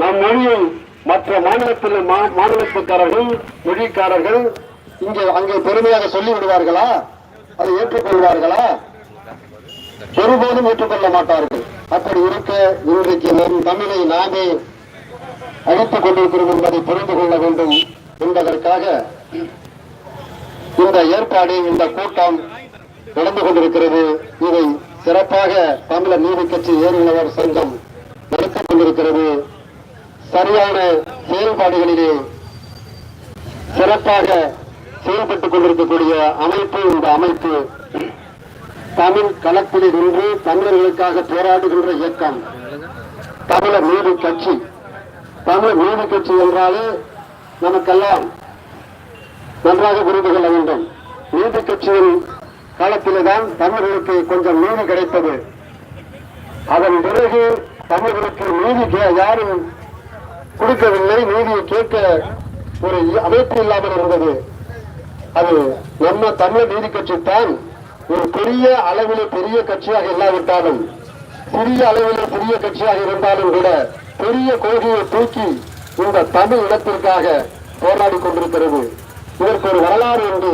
நம் மொழியை மற்ற மாநிலத்தில் மாநிலத்துக்காரர்கள் மொழிக்காரர்கள் இங்கே அங்கே பெருமையாக சொல்லி விடுவார்களா அதை ஏற்றுக்கொள்வார்களா? ஒருபோதும் ஏற்றுக்கொள்ள மாட்டார்கள். அப்படி இருக்க இன்றைக்கு நம் தமிழை நாமே அழித்துக் கொண்டிருக்கிறோம் என்பதை புரிந்து கொள்ள வேண்டும் என்பதற்காக இந்த ஏற்பாடு இந்த கூட்டம் நடந்து கொண்டிருக்கிறது. இதை சிறப்பாக தமிழர் நீதி கட்சி ஏறுநவர் சங்கம் நடத்திக் கொண்டிருக்கிறது சரியான செயல்பாடுகளிலே சிறப்பாக செயல்பட்டுக் கொண்டிருக்கக்கூடிய அமைப்பு இந்த அமைப்பு தமிழ் களத்திலே நின்று தமிழர்களுக்காக போராடுகின்ற இயக்கம். தமிழர் நீதி கட்சி. தமிழர் நீதி கட்சி என்றாலே நமக்கெல்லாம் நன்றாக புரிந்து கொள்ள வேண்டும். நீதி கட்சியின் காலத்திலே தான் தமிழர்களுக்கு கொஞ்சம் நீதி கிடைத்தது. அதன் பிறகு தமிழர்களுக்கு நீதி கே- யாரும் கொடுக்கவில்லை. நீதியை கேட்க ஒரு அமைப்பு இல்லாமல் இருந்தது. அது நம்ம தமிழ் நீதி கட்சி தான் ஒரு பெரிய அளவிலே பெரிய கட்சியாக இல்லாவிட்டாலும் சிறிய அளவிலே சிறிய கட்சியாக இருந்தாலும் கூட பெரிய கொள்கையை தூக்கி இந்த தமிழ் இனத்திற்காக போராடி கொண்டிருக்கிறது. இதற்கு ஒரு வரலாறு உண்டு.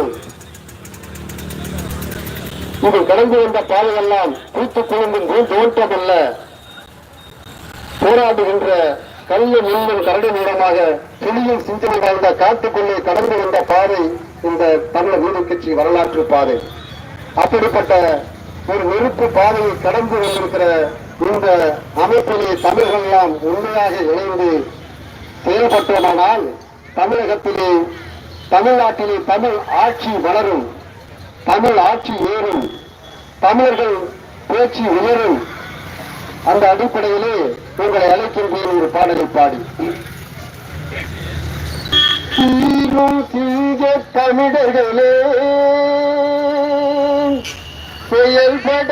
இது கடந்து வந்த பாதையெல்லாம் பூத்து குழுந்தும் பூ தோற்றம் போராடுகின்ற கல்ல முள்ளும் கரடு நீளமாக கிளியும் சிந்தனை வாழ்ந்த காட்டுக்குள்ளே கடந்து வந்த பாதை இந்த தமிழர் நீதி கட்சி வரலாற்று பாதை. அப்படிப்பட்ட ஒரு நெருப்பு பாதையை கடந்து வந்திருக்கிற இந்த அமைப்பிலே தமிழர்கள் எல்லாம் உண்மையாக இணைந்து செயல்பட்டோமானால் தமிழகத்திலே தமிழ்நாட்டிலே தமிழ் ஆட்சி வளரும் தமிழ் ஆட்சி ஏறும் தமிழர்கள் பேச்சு உயரும். அந்த அடிப்படையிலே உங்களை அழைக்கின்றேன் ஒரு பாடலை பாடி. தீரும் சிங்க தமிழர்களே செயல்பட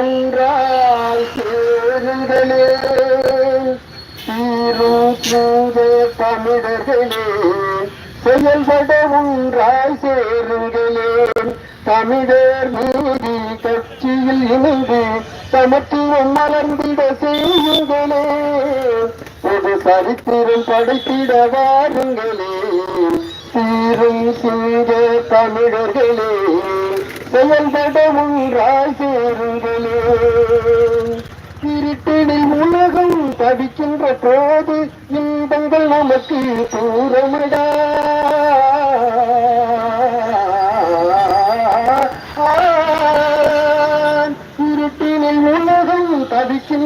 ஒன்றால் சேருங்களே தீரும் சிங்க தமிழர்களே செயல்பட ஒன்றால் சேருங்களே தமிழர் நீதி கட்சியில் இணைந்து சமத்துவம் மலர்ந்திட செய்யுங்களே. ஒரு சரித்திரம் படைத்திட வாருங்களே சீரும் சிங்க தமிழர்களே செயல்பட ஒன்றாய் சேருங்களே. இருட்டினில் உலகம் தவிக்கின்ற போது இன்பங்கள் நமக்கு தூரமிடா.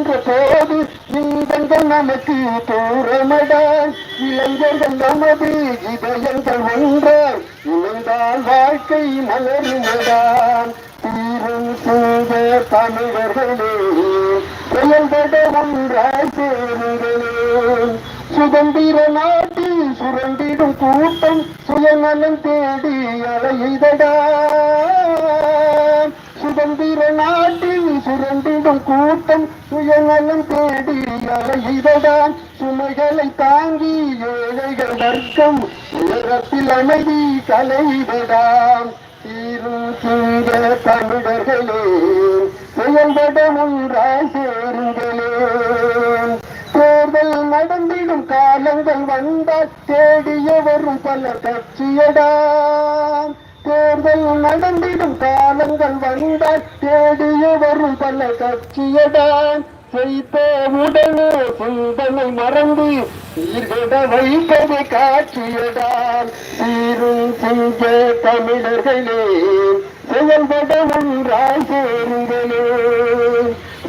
தவிக்கின்ற போது இன்பங்கள் நமக்கு தூரமடா இளைஞர்கள் நமது இதயங்கள் ஒன்றால் இணைந்தால் வாழ்க்கை மலருமடான் தீரும் செய்த தமிழர்களே செயல்பட ஒன்றாய் சேருங்களே சுதந்திர நாட்டில் சுரண்டிடும் கூட்டம் சுயநலம் தேடி அலையுதடா. சுதந்திர நாட்டில் சுரண்டிடும் கூட்டம் சுயநலம் தேடி அலையுதடா சுமைகளை தாங்கி ஏழைகள் வர்க்கம் உயரத்தில் அமைதி கலைவிடாம் தீரும் சிங்க தமிழர்களே செயல்பட ஒன்றாய் சேருங்களே தேர்தல் நடந்திடும் காலங்கள் வந்தால் தேடிய வரும் பல கட்சியடாம் தேர்தல் நடந்திடும் காலங்கள் வந்தால் தேடிய வரும் பல கட்சியதான். செய்த உடனே சிந்தனை மறந்து ஈர்கட வைப்பது காட்சியதான். சீரும் சிங்க தமிழர்களே செயல்பட ஒன்றாய் சேருங்களே.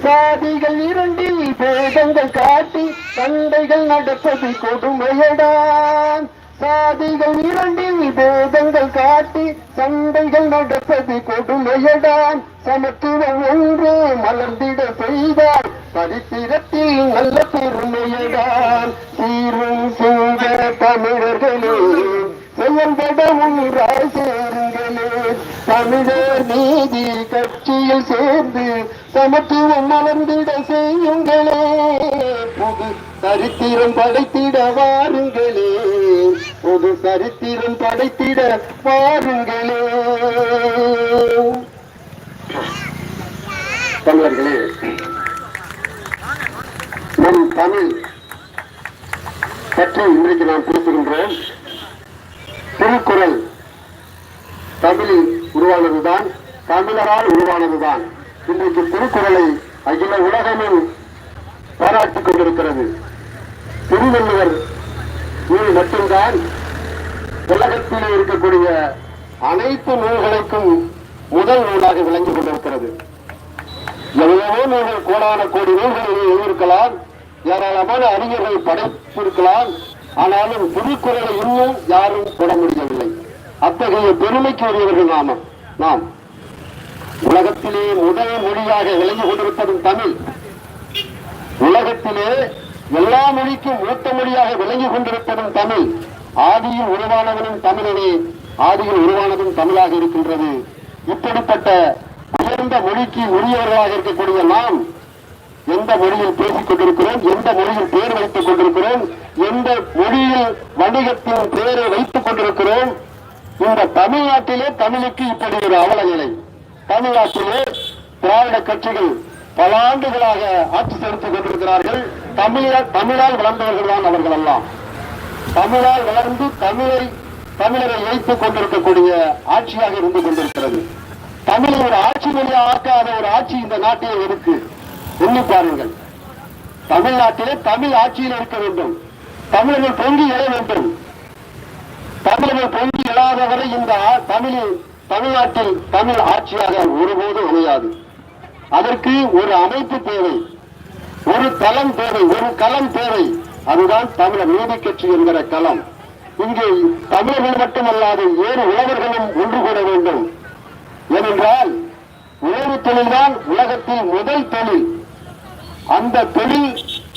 சாதிகள் இரண்டில் பேதங்கள் காட்டி சண்டைகள் நடப்பது கொடுமையடான் சாதிகள் இரண்டில் விபேதங்கள் காட்டி சண்டைகள் நடப்பது கொடுமையடான் சமத்துவம் ஒன்று மலர்ந்திட செய்தார் சரித்திரத்தில் நல்ல பெருமையடான் சீரும் சிங்க தமிழர்களே செயல்படவும் ஒன்றாய் சேருங்களே. தமிழர் நீதி கட்சியில் சேர்ந்து சமத்துவம் மலர்ந்திட செய்யுங்களே. புது சரித்திரம் படைத்திட வாருங்களே. புது சரித்திரம் படைத்திட பாருங்களே தமிழர்களே நம் தமிழ் பற்றி இன்றைக்கு நாம் பேசுகின்றோம் திருக்குறள் தமிழில் உருவானதுதான் தமிழரால் உருவானதுதான். இன்றைக்கு திருக்குறளை அகில உலகமும் பாராட்டிக் கொண்டிருக்கிறது. திருவள்ளுவர் நூல் மட்டும்தான் உலகத்திலே இருக்கக்கூடிய அனைத்து நூல்களுக்கும் முதல் நூலாக விளங்கி கொண்டிருக்கிறது. எவ்வளவோ நூல்கள் கோடான கோடி நூல்களை எழுதியிருக்கலாம். ஏராளமான அறிஞர்கள் படைத்திருக்கலாம். ஆனாலும் திருக்குறளை இன்னும் யாரும் தொட முடியவில்லை. அத்தகைய பெருமைக்கு உரியவர்கள் நாம நாம். உலகத்திலே முதல் மொழியாக விளங்கி கொண்டிருப்பதும் தமிழ். உலகத்திலே எல்லா மொழிக்கும் மூத்த மொழியாக விளங்கிக் கொண்டிருப்பதும் தமிழ். ஆதியில் உருவானவனும் தமிழனே. ஆதியில் உருவானதும் தமிழாக இருக்கின்றது. இப்படிப்பட்ட உயர்ந்த மொழிக்கு உரியவர்களாக இருக்கக்கூடிய நாம் எந்த மொழியில் பேசிக் கொண்டிருக்கிறோம் எந்த மொழியில் பெயர் வைத்துக் கொண்டிருக்கிறோம் எந்த மொழியில் வணிகத்தின் பெயரை வைத்துக் கொண்டிருக்கிறோம் இந்த தமிழ்நாட்டிலே தமிழுக்கு இப்படி ஒரு அவல நிலை தமிழ்நாட்டிலே திராவிட கட்சிகள் பல ஆண்டுகளாக ஆட்சி செலுத்திக் கொண்டிருக்கிறார்கள். தமிழர் தமிழால் வளர்ந்தவர்கள் தான் அவர்கள் எல்லாம் தமிழால் வளர்ந்து தமிழை தமிழரை இழைத்துக் கொண்டிருக்கக்கூடிய ஆட்சியாக இருந்து கொண்டிருக்கிறது. தமிழை ஒரு ஆட்சி மொழியாக ஆக்காத ஒரு ஆட்சி இந்த நாட்டில் இருக்கு. எண்ணி பாருங்கள். தமிழ்நாட்டிலே தமிழ் ஆட்சியில் இருக்க வேண்டும். தமிழர்கள் பொங்கி எழ வேண்டும். தமிழர்கள் பொங்கி எழாதவரை இந்த தமிழில் தமிழ்நாட்டில் தமிழ் ஆட்சியாக ஒருபோதும் அமையாது. அதற்கு ஒரு அமைப்பு தேவை ஒரு தளம் தேவை ஒரு களம் தேவை. அதுதான் தமிழர் நீதி கட்சி என்கிற களம். இங்கே தமிழர்கள் மட்டுமல்லாது ஏழு உழவர்களும் ஒன்று கூட வேண்டும். ஏனென்றால் உழவு தொழில்தான் உலகத்தில் முதல் தொழில். அந்த தொழில்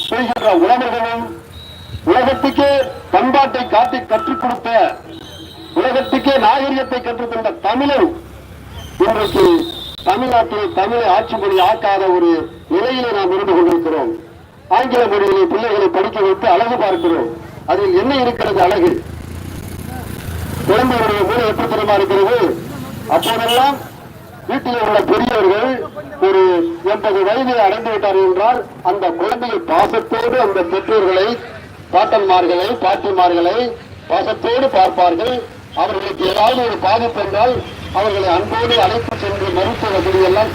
செய்கின்ற உழவர்களும் உலகத்துக்கே பண்பாட்டை காட்டி கற்றுக் கொடுத்த உலகத்துக்கே நாகரிகத்தை கற்றுக்கொண்ட தமிழன் இன்றைக்கு தமிழ்நாட்டில் தமிழை ஆட்சி மொழி ஆக்காத ஒரு நிலையிலே நாம் இருந்து கொண்டிருக்கிறோம். ஆங்கில மொழியிலே பிள்ளைகளை படிக்க வைத்து அழகு பார்க்கிறோம். அதில் என்ன இருக்கிறது அழகு? குழந்தைகளுடைய மூளை எப்படி தெரியுமா இருக்கிறது? அப்போதெல்லாம் வீட்டில் உள்ள பெரியவர்கள் ஒரு எண்பது வயதில் அடைந்து விட்டார்கள் என்றால் அந்த குழந்தையை பாசத்தோடு அந்த பெற்றோர்களை பாட்டன்மார்களை பாட்டிமார்களை பாசத்தோடு பார்ப்பார்கள். அவர்களுக்கு ஏதாவது ஒரு பாதிப்பு என்றால் அவர்களை அன்போடு அழைத்து சென்று மருத்துவ வசதி எல்லாம்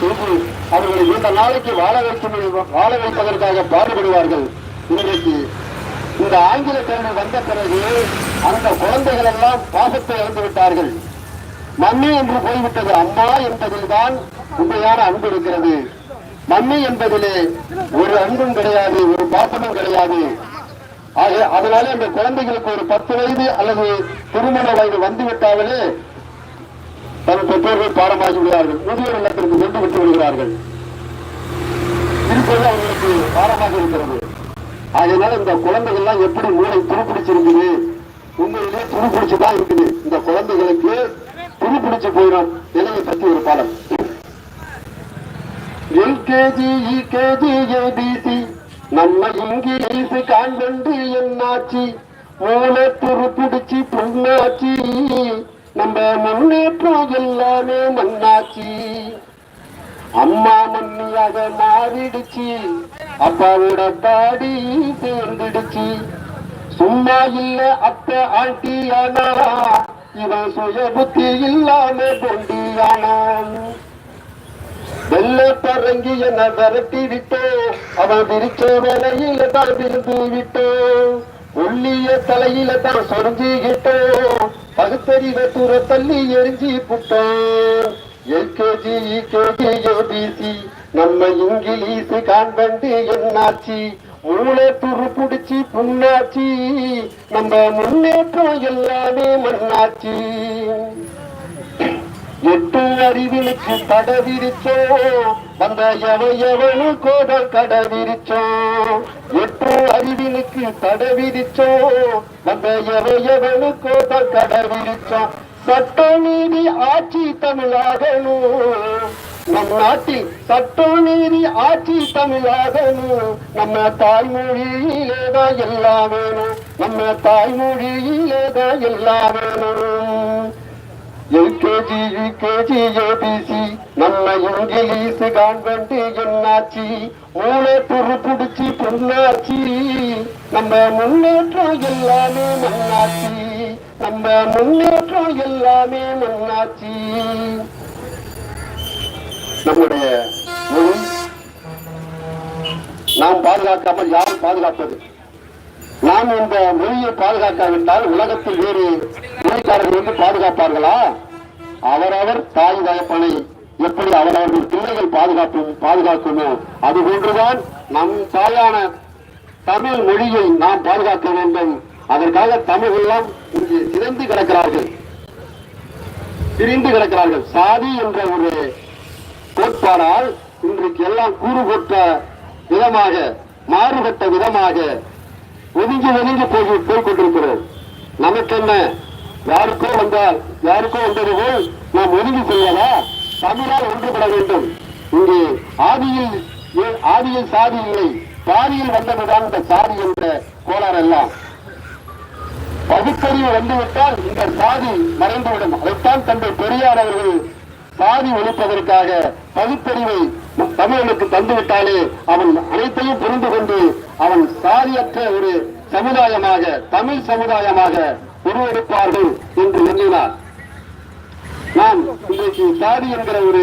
அவர்களை இந்த நாளைக்கு வாழ வைக்கும் வாழ வைப்பதற்காக பாடுபடுவார்கள். இன்றைக்கு இந்த ஆங்கில கல்வி வந்த பிறகு அந்த குழந்தைகள் எல்லாம் பாசத்தை இழந்து விட்டார்கள். மம்மி என்று போய்விட்டது அம்மா என்பதில் தான் உண்மையான அன்பு இருக்கிறது. மம்மி என்பதிலே ஒரு அன்பும் கிடையாது ஒரு பாசமும் கிடையாது. ஆக அதனால அந்த குழந்தைகளுக்கு ஒரு பத்து வயது அல்லது திருமண வயது வந்துவிட்டாலே தன் பெற்றோர்கள் பாடமாகி விடுவார்கள் முதியோர் இல்லத்திற்கு கொண்டு விட்டு விடுகிறார்கள். இருப்பது அவர்களுக்கு பாடமாக இருக்கிறது. அதனால இந்த குழந்தைகள் எல்லாம் எப்படி மூளை துருப்பிடிச்சிருக்குது? உண்மையிலே துருப்பிடிச்சு தான் இருக்குது. இந்த குழந்தைகளுக்கு துருப்பிடிச்சு போயிடும். நிலையை பற்றி ஒரு பாடம். எல்கேஜி இகேஜி ஏபிசி நம்ம இங்கிலீஷ் காண்பண்டு என்னாச்சு மூளை துருப்பிடிச்சு புண்ணாச்சு. நம்ம முன்னேற்றம் எல்லாமே மண்ணாச்சு. அம்மா மண்ணியாக மாறிடுச்சு. அப்பாவோட தாடி சேர்ந்துடுச்சு. சும்மா இல்ல அத்த ஆண்டி ஆனா. இவன் சுய புத்தி இல்லாம கொண்டியானான் வெள்ள பறங்கி என்ன விரட்டி விட்டோம் அவன் விரிச்ச வேலையில தான் விருந்து விட்டோம் உள்ளிய தலையில தான் சொரிஞ்சுகிட்டோம் பகுத்தறிவ தூர தள்ளி எரிஞ்சி புட்டோம் எல்கேஜி யூகேஜி ஏபிசி நம்ம இங்கிலீஷ் காண்பண்டு என்னாச்சு? மூளை துரு புடிச்சு புண்ணாச்சி. நம்ம முன்னேற்றம் எல்லாமே மண்ணாச்சி. எட்டு அறிவிலுக்கு தட வந்த எவையவனு எவ எவனு கோடல் கட எட்டு அறிவிலுக்கு தட வந்த எவையவனு எவ எவனு கோடல் கட சட்ட நீதி ஆட்சி தமிழாகணும் நம் நாட்டில் சட்ட நீதி ஆட்சி தமிழாகணும் நம்ம தாய்மொழியிலேதான் எல்லாம் வேணும் நம்ம தாய்மொழியிலேதான் எல்லாம் வேணும் எல்கேஜி கேஜி ஏபிசி நம்ம இங்கிலீஷ் கான்வென்ட் என்னாச்சு? மூளை துரு புடிச்சு பொண்ணாச்சு நம்ம முன்னேற்றம் எல்லாமே மண்ணாச்சி நம்ம முன்னேற்றம் எல்லாமே மண்ணாச்சி நம்முடைய மொழி நாம் பாதுகாக்காமல் யார் பாதுகாப்பது. நாம் இந்த மொழியை பாதுகாக்காவிட்டால் உலகத்தில் வேறு மொழிக்காரர்கள் வந்து பாதுகாப்பார்களா? அவரவர் தாய் தகப்பனை எப்படி அவரவர்கள் பிள்ளைகள் பாதுகாப்பும் பாதுகாக்குமோ அது போன்றுதான் நம் தாயான தமிழ் மொழியை நாம் பாதுகாக்க வேண்டும். அதற்காக தமிழ் எல்லாம் இங்கு சிதைந்து கிடக்கிறார்கள். பிரிந்து கிடக்கிறார்கள். சாதி என்ற ஒரு கோட்பாடால் இன்றைக்கு எல்லாம் கூறு விதமாக மாறுபட்ட விதமாக ஒதுங்கி ஒதுங்கி போய் போய்கொண்டிருக்கிறோம் நமக்கு என்ன யாருக்கோ வந்தால் யாருக்கோ வந்தது போல் நாம் ஒதுங்கி செல்வதா தமிழால் ஒன்றுபட வேண்டும். இங்கே ஆதியில் ஆதியில் சாதி இல்லை. பாதியில் வந்ததுதான் இந்த சாதி என்ற கோளாறு எல்லாம் பகுத்தறிவு வந்துவிட்டால் இந்த சாதி மறைந்துவிடும். அதைத்தான் தந்தை பெரியார் அவர்கள் சாதி ஒழிப்பதற்காக பகுத்தறிவை தமிழனுக்கு தந்துவிட்டாலே அவன் அனைத்தையும் புரிந்து கொண்டு அவன் சாதியற்ற ஒரு சமுதாயமாக தமிழ் சமுதாயமாக உருவெடுப்பார்கள் என்று எண்ணினார். நாம் இன்றைக்கு சாதி என்கிற ஒரு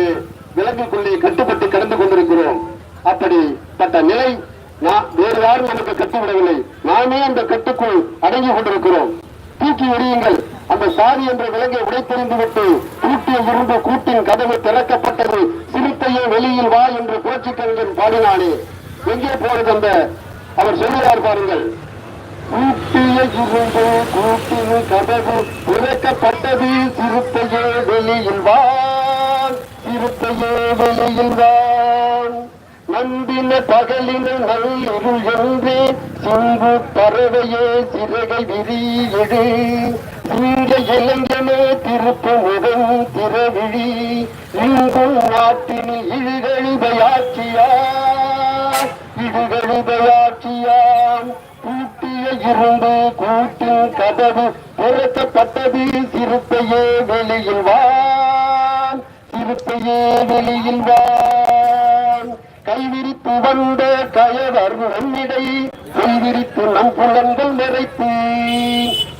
விலங்குக்குள்ளே கட்டுப்பட்டு கடந்து கொண்டிருக்கிறோம். அப்படிப்பட்ட நிலை நான் வேறு யாரும் நமக்கு கட்டுவிடவில்லை. நாமே அந்த கட்டுக்குள் அடங்கி கொண்டிருக்கிறோம். தூக்கி எறியுங்கள். அந்த சாதி என்ற விலங்கை உடைத்தெறிந்து விட்டு இருந்து கூட்டின் கதவு திறக்கப்பட்டது சிறுத்தையே வெளியில் வா என்று புரட்சி கவிஞன் பாடினானே. எங்கே போனது அந்த? அவர் சொல்லுகிறார் பாருங்கள். கூட்டிய இரும்பு கூட்டின் கதவு திறக்கப்பட்டது. சிறுத்தையே வெளியில் வான் சிறுத்தையே வெளியில் வான் நம்பின பகலின நல்லிருள் என்றே சிங்கு பறவையே சிறகை விரியடு. சிங்க இளைஞனே திருப்பு முகம் திறவிழி. இங்கும் நாட்டினில் இழுகழிவையாட்சியா இடுகழிவையாட்சியான் கூட்டிய கூட்டின் கதவு பொருத்தப்பட்டது. சிறுத்தையே வெளியில் வான் சிறுத்தையே வெளியில் வான் கைவிரித்து வந்த கயவர் நம்மிடை கைவிரித்து நம் புலங்கள் நிறைத்து.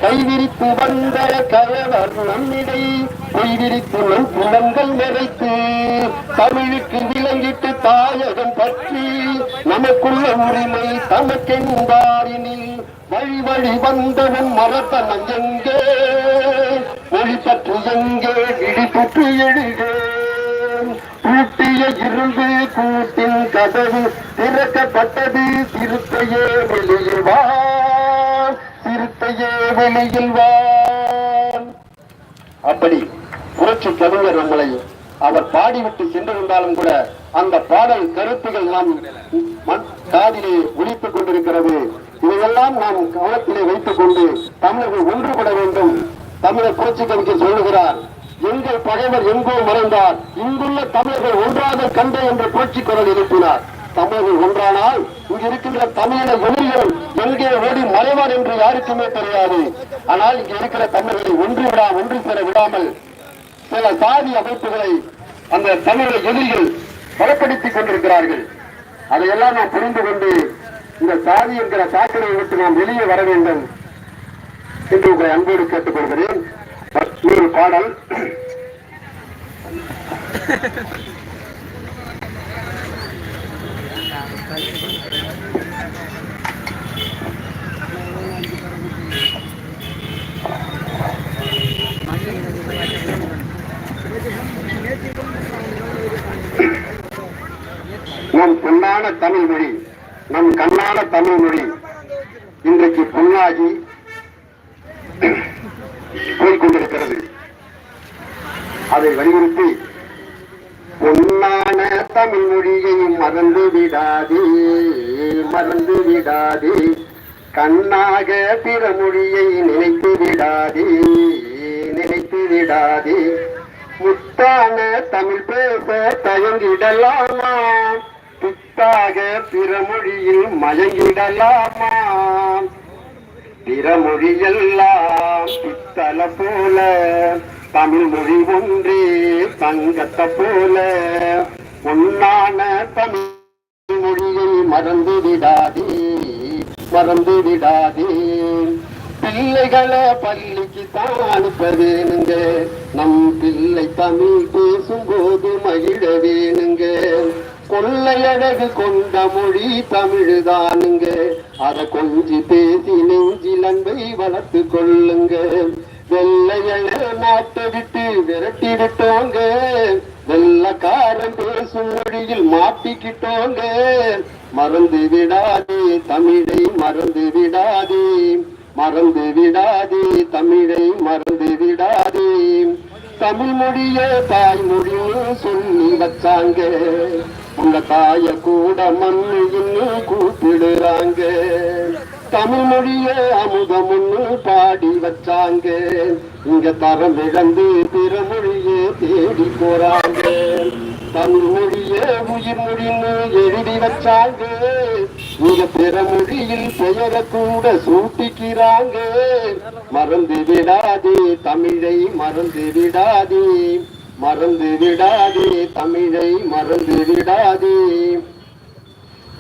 கைவிரித்து வந்த கயவர் நம்மிடை கைவிரித்து நம் புலங்கள் நிறைத்து தமிழுக்கு விளங்கிட்டு தாயகம் பற்றி நமக்குள்ள உரிமை தமக்கென்பாரினில் வழி வழி வந்தவன் மரத்தனம் எங்கே? மொழி பற்று எங்கே? இடி எழுகே. கூட்டிய இருந்து கூட்டின் கதவு திறக்கப்பட்டது சிறுத்தையே வெளியில் அப்படி புரட்சி கவிஞர் நம்மளை அவர் பாடிவிட்டு சென்றிருந்தாலும் கூட அந்த பாடல் கருத்துகள் நாம் காதிலே ஒழித்துக் கொண்டிருக்கிறது. இதையெல்லாம் நாம் கவனத்திலே வைத்துக் கொண்டு தமிழர்கள் ஒன்றுபட வேண்டும். தமிழர் புரட்சி கவிஞர் சொல்லுகிறார் எங்கள் பகைவர் எங்கோ மறைந்தார். இங்குள்ள தமிழர்கள் ஒன்றாக கண்டே என்ற புரட்சி குரல் எழுப்பினார். தமிழர்கள் ஒன்றானால் இங்கு இருக்கின்ற தமிழின எதிரிகள் எங்கே ஓடி மறைவார் என்று யாருக்குமே தெரியாது. ஆனால் இங்கு இருக்கிற தமிழர்களை ஒன்று விடா ஒன்று பெற விடாமல் சில சாதி அமைப்புகளை அந்த தமிழக எதிரிகள் பலப்படுத்திக் கொண்டிருக்கிறார்கள். அதையெல்லாம் நாம் புரிந்து கொண்டு இந்த சாதி என்கிற சாக்கடையை விட்டு நாம் வெளியே வர வேண்டும் என்று உங்களை அன்போடு கேட்டுக்கொள்கிறேன். ஒரு பாடல். நம் பொன்னான தமிழ் மொழி நம் கண்ணான தமிழ் மொழி. இன்றைக்கு பொன்னாகி போய்கொண்டிருக்கிறது அதை வலியுறுத்தி பொன்னா தமிழ் மொழியையும் மறந்து விடாதே மறந்து விடாதே. கண்ணாக பிற மொழியை நினைத்து விடாதே நினைத்து விடாதே. முத்தான தமிழ் பேச தயங்கிடலாமா? பித்தாக பிற மொழியில் மயங்கிடலாமா? பிறமொழியெல்லாம் பித்தள போல தமிழ் மொழி ஒன்றே தங்கத்த போல. பொன்னான தமிழ் மொழியை மறந்து விடாதே மறந்து விடாதே பிள்ளைகளை பள்ளிக்கு தான் அனுப்ப வேணுங்க நம் பிள்ளை தமிழ் பேசும்போது மகிழ வேணுங்க கொள்ளையழகு கொண்ட மொழி தமிழ்தானுங்க. அத கொஞ்சி பேசி நெஞ்சில் அன்பை வளர்த்து கொள்ளுங்க. வெள்ளையழ நாட்டை விட்டு விரட்டி விட்டோங்க. வெள்ளக்காரன் பேசும் மொழியில் மாட்டிக்கிட்டோங்க. மறந்து விடாதே தமிழை மறந்து விடாதே. மறந்து விடாதே தமிழை மறந்து விடாதே. தமிழ் மொழியே தாய்மொழின்னு சொல்லி வச்சாங்க. உங்க தாய கூட மண்ணு இன்னும் கூப்பிடுறாங்க. தமிழ் மொழியே அமுதமுன்னு பாடி வச்சாங்க. இங்க தரம் இழந்து பிற மொழியே தேடி போறாங்க. தமிழ் மொழியே உயிர் மொழின்னு எழுதி வச்சாங்க. இங்க பிற மொழியில் பெயரை கூட சூட்டிக்கிறாங்க. மறந்து விடாதே தமிழை மறந்து விடாதே. மறந்து விடாதே தமிழை மறந்து விடாதே.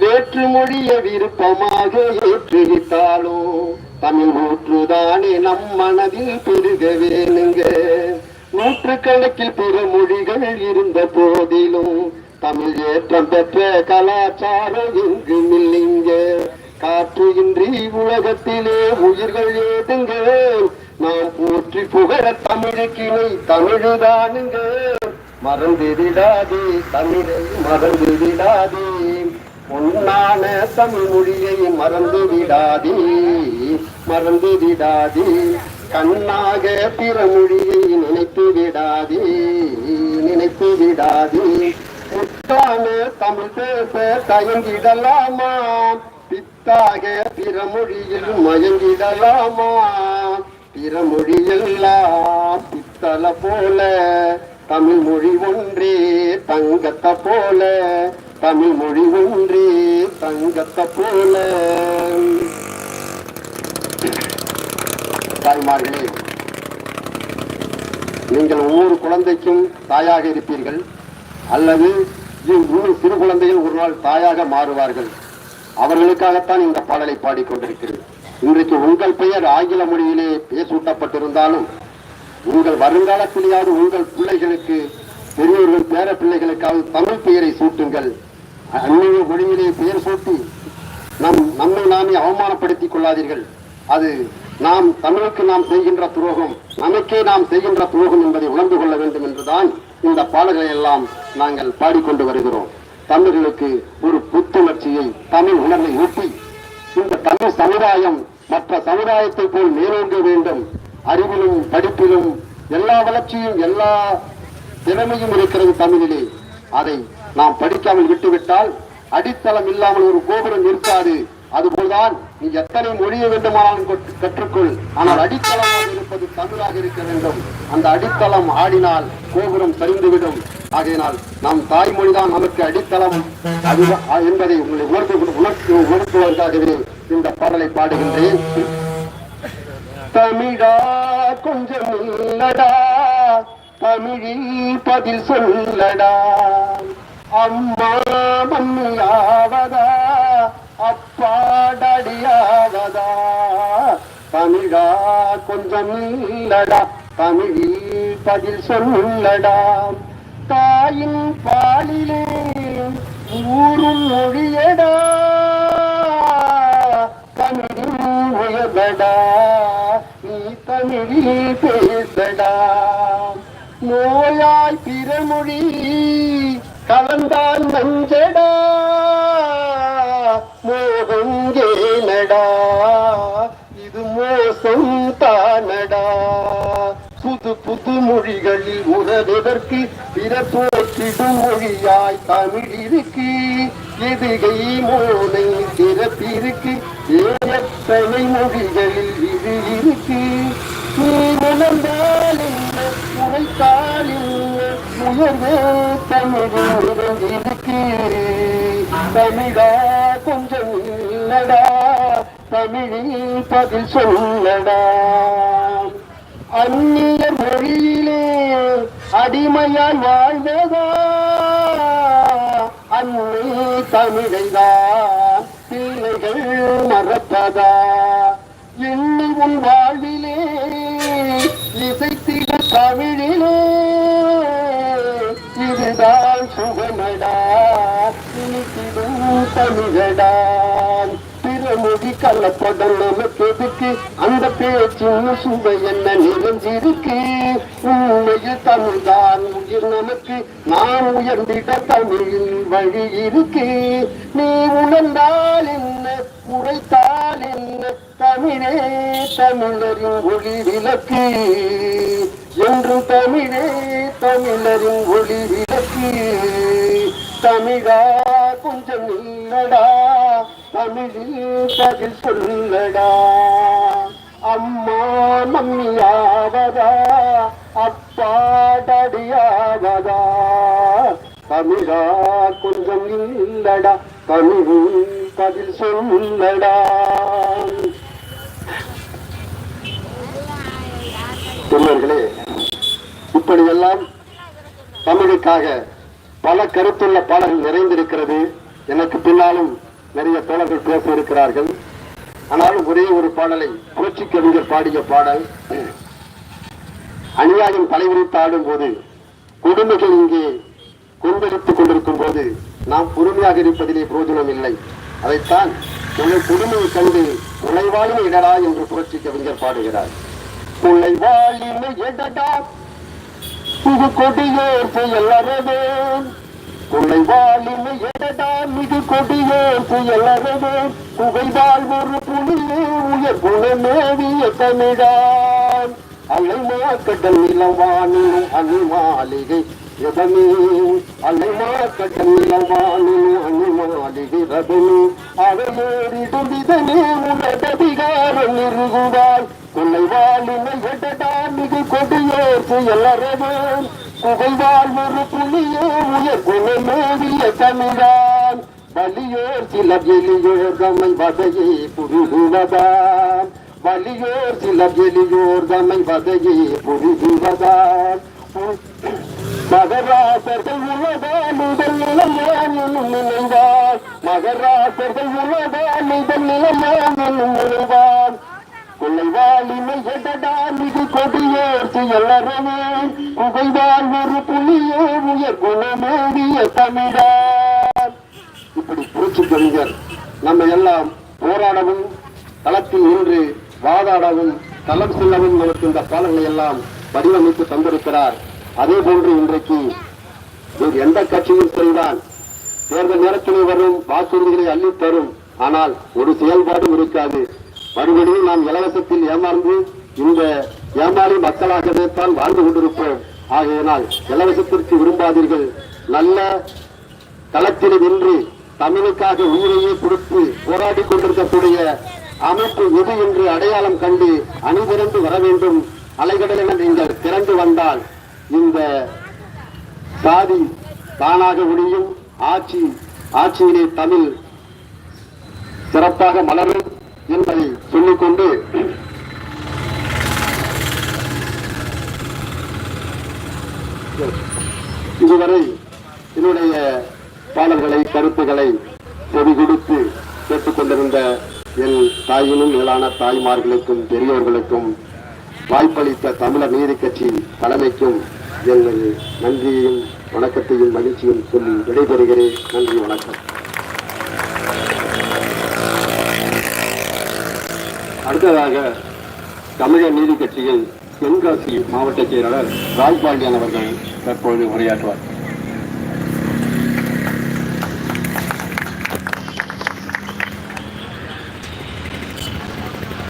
வேற்று மொழிய விருப்பமாக ஏற்றுவித்தாலோ தமிழ் நூற்றுதானே நம் மனதில் பெருக வேணுங்க. நூற்று கணக்கில் பிற மொழிகள் இருந்த போதிலும் தமிழ் ஏற்றம் பெற்ற கலாச்சாரம் எங்கும் இல்லைங்க. காற்று இன்றி உலகத்திலே உயிர்கள் ஏதுங்க. நாம் போற்றி புகழ தமிழுக்கிணை தமிழுதானுங்க. மறந்துவிடாதே தமிழை மறந்துவிடாதே பொன்னான தமிழ் மொழியை மறந்து விடாதே மறந்து விடாதே. கண்ணாக பிற மொழியை நினைத்து விடாதே நினைத்து விடாதே. முத்தான தமிழ் பேச தயங்கிடலாமா? பித்தாக பிற மொழியில் மயங்கிடலாமா? பிற மொழியெல்லாம் பித்தள போல தமிழ் மொழி ஒன்றே தங்கத்தை போல தமிழ் மொழி ஒன்றே தங்கத்தை போல. தாய்மார்களே நீங்கள் ஒவ்வொரு குழந்தைக்கும் தாயாக இருப்பீர்கள் அல்லது இன்னும் சிறு குழந்தைகள் ஒரு நாள் தாயாக மாறுவார்கள். அவர்களுக்காகத்தான் இந்த பாடலை பாடிக்கொண்டிருக்கிறேன். இன்றைக்கு உங்கள் பெயர் ஆங்கில மொழியிலே பேசூட்டப்பட்டிருந்தாலும் உங்கள் வருங்காலத்திலேயாவது உங்கள் பிள்ளைகளுக்கு பெரியவர்கள் பேர பிள்ளைகளுக்காவது தமிழ் பெயரை சூட்டுங்கள். அந்நிய மொழியிலே பெயர் சூட்டி நம் நம்மை நாமே அவமானப்படுத்திக் கொள்ளாதீர்கள். அது நாம் தமிழுக்கு நாம் செய்கின்ற துரோகம் நமக்கே நாம் செய்கின்ற துரோகம் என்பதை உணர்ந்து கொள்ள வேண்டும் என்றுதான் இந்த பாடல்களை எல்லாம் நாங்கள் பாடிக்கொண்டு வருகிறோம். தமிழர்களுக்கு ஒரு புத்துணர்ச்சியை தமிழ் உணர்வை ஊட்டி இந்த தமிழ் சமுதாயம் மற்ற சமுதாயத்தை போல் மேலோங்க வேண்டும். அறிவிலும் படிப்பிலும் எல்லா வளர்ச்சியும் எல்லா திறமையும் இருக்கிறது தமிழிலே. அதை நாம் படிக்காமல் விட்டுவிட்டால் அடித்தளம் இல்லாமல் ஒரு கோபுரம் இருக்காது. அதுபோல்தான் நீ எத்தனை மொழியை வேண்டுமானாலும் கற்றுக்கொள். ஆனால் அடித்தளமாக இருப்பது தமிழாக இருக்க வேண்டும். அந்த அடித்தளம் ஆடினால் கோபுரம் சரிந்துவிடும். ஆகையினால் நம் தாய்மொழிதான் நமக்கு அடித்தளம் என்பதை உங்களை உணர்த்து உணர்த்து உணர்த்துவதற்காகவே இந்த பாடலை பாடுகின்றேன். தமிழா கொஞ்சம் இல்லடா. தமிழில் பதில் சொல்லடா. அம்மா மம்மியாவதா அப்பாடடியாவதா தமிழா கொஞ்சம் இல்லடா தமிழில் பதில் சொல்லடா. தாயின் பாலிலே ஊரும் மொழியடா தமிழில் உயர்ந்தடா. நீ தமிழில் பேசடா. நோயாய் பிறமொழி கலந்தான் மஞ்சடா மோகம் ஏனடா இது மோசம் தானடா. புது புது மொழிகளில் உறவதற்கு பிற போற்றிடும் மொழியாய் தமிழ் இருக்கு. எதுகை மோனை சிறப்பிருக்கு ஏற்றனை மொழிகளில் இது இருக்கு. நீ உணர்ந்தால் என்ன உழைத்தால் உயர்வே தமிழில் இருக்கு தமிழா கொஞ்சம் இல்லடா தமிழில் பதில் சொல்லடா அந்நிய மொழியிலே அடிமையால் வாழ்ந்ததா அன்னை தமிழைதா பிள்ளைகள் மறப்பதா எண்ணி உன் வாழ்விலே இசைத்திட தமிழிலே சுகமடா இனித்திடும் தமிழடா. பிறமொழி கலப்படம் நமக்கு எதுக்கு அந்த பேச்சின் சுவை என்ன நிறைஞ்சிருக்கு? உண்மையில் தமிழ்தான் உயிர் நமக்கு நாம் உயர்ந்திட தமிழில் வழி இருக்கு. நீ உணர்ந்தால் என்ன உரைத்தால் என்ன தமிழே தமிழரின் ஒளி விளக்கு. என்று தமிழே தமிழரின் ஒளி தமிழா கொஞ்சம் இல்லடா தமிழில் பதில் சொல்லடா. அம்மா மம்மியாவதா? அப்பா டடியாவதா தமிழா கொஞ்சம் இல்லடா தமிழில் பதில் சொல்லடா. தொண்டர்களே இப்படியெல்லாம் தமிழுக்காக பல கருத்துள்ள பாடல்கள் நிறைந்திருக்கிறது. எனக்கு பின்னாலும் நிறைய தோழர்கள் பேச இருக்கிறார்கள் ஆனாலும் ஒரே ஒரு பாடலை புரட்சி கவிஞர் பாடிய பாடல். அநியாயம் தலைவிரித்து ஆடும் போது கொடுமைகள் இங்கே கொந்தளித்துக் கொண்டிருக்கும் போது நாம் பொறுமையாக இருப்பதிலே பிரோஜனம் இல்லை. அதைத்தான் உங்கள் கொடுமையை கண்டு உழைவாளும் இடடா என்று புரட்சி கவிஞர் பாடுகிறார். உழைவாளின் எடடா புது கொடியோர் செயலறவே கொள்ளை வாழிமை எடடா மிகு கொடியோர் செயலறவே புகை வாழ்வொரு புலியே உயர் குணமேவிய தமிழான் அலைமா கடல் நிலவானிலும் அணி மாளிகை எதமே. அலைமா கடல் நிலவானிலும் அணி மாளிகை ரதமே அவையேறிடும் இதனே உலகதிகாரம் நிறுகுவாள் கொள்ளை வாழிமை எடடா மிகு கொடியோர் செயலறவே புகை வாழ்வொரு புலியே உயர் குணமேவிய தமிழான் வலியோர் சில எலியோர் தம்மை வதையை புரிதுவதான் வலியோர் சில எலியோர் தம்மை வதையை புரிதுவதான் மகராசர்கள் உலகால் முதல் நிலையான் என்னும் நினைவான் மகராசர்கள் உலகால் முதல் நிலையான் என்னும் நினைவான் கொள்ளைவாளிமை எடடா மிகு கொடியோர் செயலறவே புகைவால் ஒரு புலியே உயர் குணமேறிய தமிழார் இப்படி புரட்சி கவிஞர் நம்ம எல்லாம் போராடவும் களத்தில் நின்று வாதாடவும் களம் செல்லவும் நமக்கு இந்த பாடல்களை எல்லாம் வடிவமைத்து தந்திருக்கிறார். அதே போன்று இன்றைக்கு எந்த கட்சியும் சரிதான். தேர்தல் நேரத்தில் வரும் வாக்குறுதிகளை அள்ளித் தரும் ஆனால் ஒரு செயல்பாடும் இருக்காது. மறுபடியும் நாம் இலவசத்தில் ஏமாந்து இந்த ஏமாறி மக்களாகவே தான் வாழ்ந்து கொண்டிருப்போம். ஆகையினால் இலவசத்திற்கு விரும்பாதீர்கள். நல்ல களத்தில் நின்று தமிழுக்காக உயிரையே கொடுத்து போராடி கொண்டிருக்கக்கூடிய அமைப்பு எது என்று அடையாளம் கண்டு அணிதிரண்டு வர வேண்டும். அலைகடலென நீங்கள் திரண்டு வந்தால் இந்த சாதி தானாக ஒழியும். ஆட்சி ஆட்சியிலே தமிழ் சிறப்பாக மலரும். என்பதை சொல்லிக்கொண்டு இதுவரை என்னுடைய பாடல்களை கருத்துக்களை செவி கொடுத்து கேட்டுக்கொண்டிருந்த என் தாயினும் மேலான தாய்மார்களுக்கும் பெரியோர்களுக்கும் வாய்ப்பளித்த தமிழர் நீதி கட்சி தலைமைக்கும் எனது நன்றியையும் வணக்கத்தையும் மகிழ்ச்சியும் சொல்லி விடைபெறுகிறேன். நன்றி வணக்கம். அடுத்ததாக தமிழக நீதி கட்சியின் தென்காசி மாவட்ட செயலாளர் ராஜ்பாண்டியன் அவர்கள் தற்பொழுது உரையாற்றுவார்.